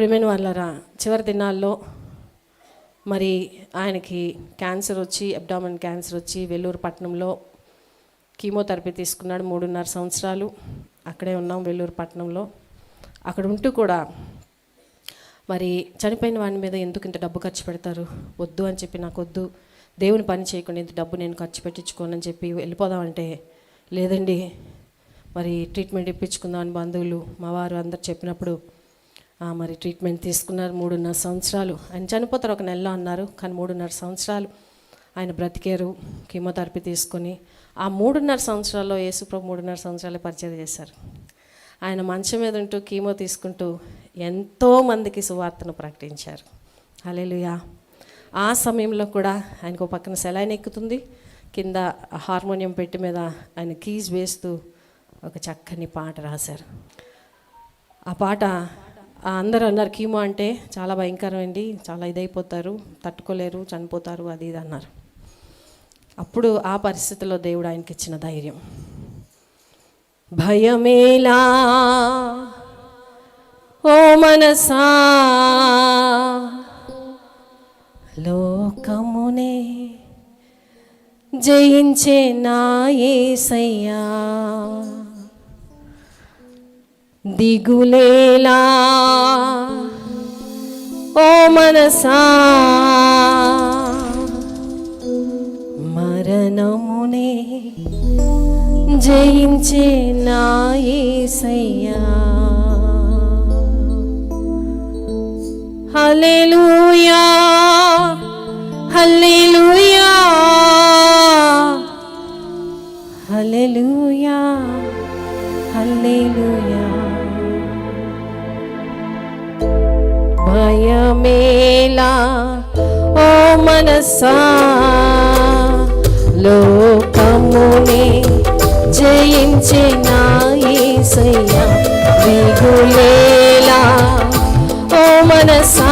ప్రిమిన్ వాళ్ళరా చివరి దినాల్లో మరి ఆయనకి క్యాన్సర్ వచ్చి అబ్డామన్ క్యాన్సర్ వచ్చి వెల్లూరు పట్టణంలో కీమోథెరపీ తీసుకున్నాడు మూడున్నర సంవత్సరాలు. అక్కడే ఉన్నాం వెల్లూరు పట్టణంలో. అక్కడ ఉంటూ కూడా మరి చనిపోయిన వాడి మీద ఎందుకు ఇంత డబ్బు ఖర్చు పెడతారు? వద్దు అని చెప్పి నాకు వద్దు. దేవుని పని చేయకుండా ఇంత డబ్బు నేను ఖర్చు పెట్టించుకోనని చెప్పి వెళ్ళిపోదామంటే లేదండి. మరి ట్రీట్మెంట్ ఇప్పించుకుందామని బంధువులు మా వారు అందరు చెప్పినప్పుడు మరి ట్రీట్మెంట్ తీసుకున్నారు మూడున్నర సంవత్సరాలు. ఆయన చనిపోతారు ఒక నెలలో అన్నారు కానీ మూడున్నర సంవత్సరాలు ఆయన బ్రతికారు కీమోథెరపీ తీసుకొని. ఆ మూడున్నర సంవత్సరాల్లో యేసుప్రభు మూడున్నర సంవత్సరాలే పరిచయం చేశారు. ఆయన మంచం మీద ఉంటూ కీమో తీసుకుంటూ ఎంతో మందికి సువార్తను ప్రకటించారు. అలెలుయా ఆ సమయంలో కూడా ఆయనకు ఒక పక్కన సెలైన్ ఎక్కుతుంది. కింద హార్మోనియం పెట్టి మీద ఆయన కీజ్ వేస్తూ ఒక చక్కని పాట రాశారు. ఆ పాట అందరూ అన్నారు కీమో అంటే చాలా భయంకరమండి చాలా ఇదైపోతారు తట్టుకోలేరు చనిపోతారు అది ఇది అన్నారు. అప్పుడు ఆ పరిస్థితిలో దేవుడు ఆయనకి ఇచ్చిన ధైర్యం. భయమేలా? ఓ మనసా? లోకమునే జయించే నా దిగులేలా. ఓ మనసా మరణమునే జయించే నాయసయ్యా మేలా ఓ మనసా లోకమునే జయించే నా యేసయ్యా దిగులేలా ఓ మనసా.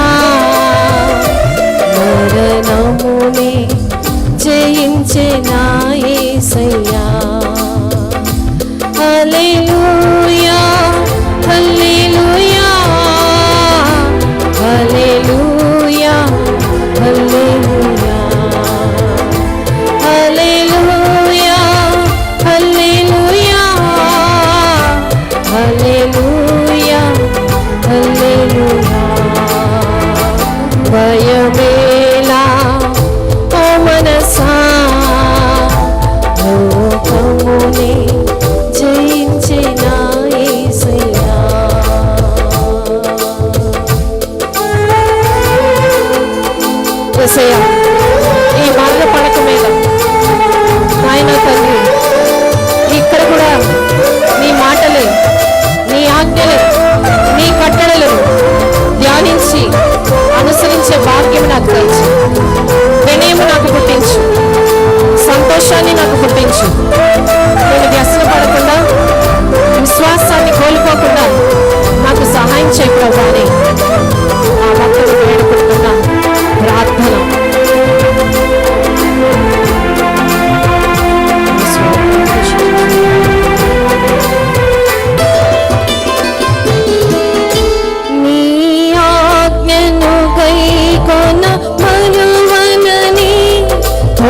Senhor.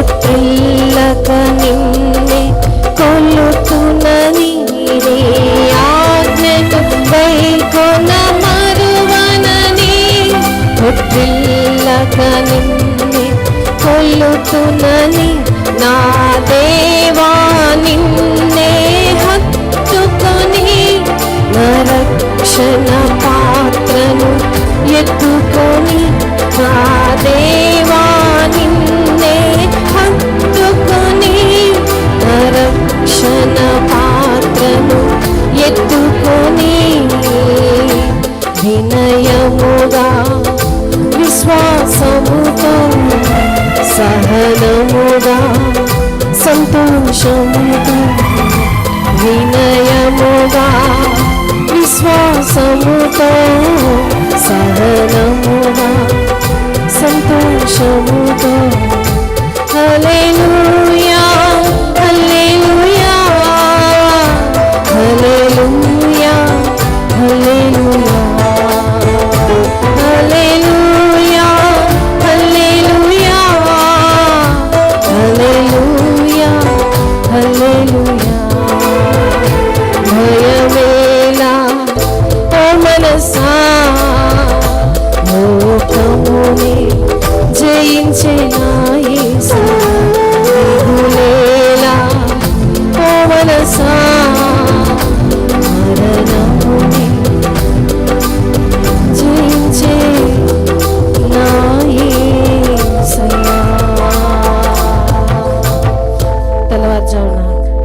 పొట్టిల్లక నిన్నే కొలుతునని నీ ఆజ్ఞను గైకొన మరువనని పొట్టిల్లక నిన్నే కొలుతునని నా దేవా నిన్నే సహనముగా సంతోషముగా వినయముగా విశ్వాసముతో సహనముగా సంతోషముతో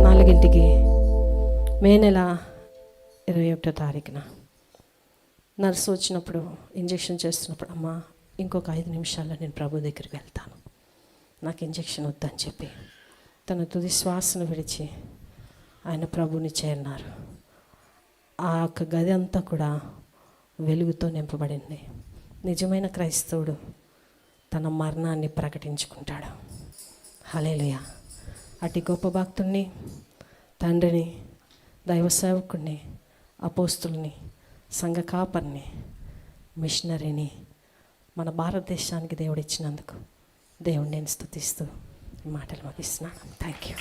నాలుగింటికి మే నెల ఇరవై ఒకటో తారీఖున నర్సు వచ్చినప్పుడు ఇంజెక్షన్ చేస్తున్నప్పుడు అమ్మ ఇంకొక ఐదు నిమిషాల్లో నేను ప్రభు దగ్గరికి వెళ్తాను. నాకు ఇంజెక్షన్ వద్దని చెప్పి తన తుది శ్వాసను విడిచి ఆయన ప్రభుని చేరినారు. ఆ యొక్క గది అంతా కూడా వెలుగుతో నింపబడింది. నిజమైన క్రైస్తవుడు తన మరణాన్ని ప్రకటించుకుంటాడు. హలేలుయ అటు గొప్ప భక్తుణ్ణి తండ్రిని దైవ సేవకుణ్ణి అపోస్తుల్ని సంఘ కాపర్ని మిషనరీని మన భారతదేశానికి దేవుడు ఇచ్చినందుకు దేవుడు నేను స్థుతిస్తూ మాటలు ముగిస్తున్నాను. Thank you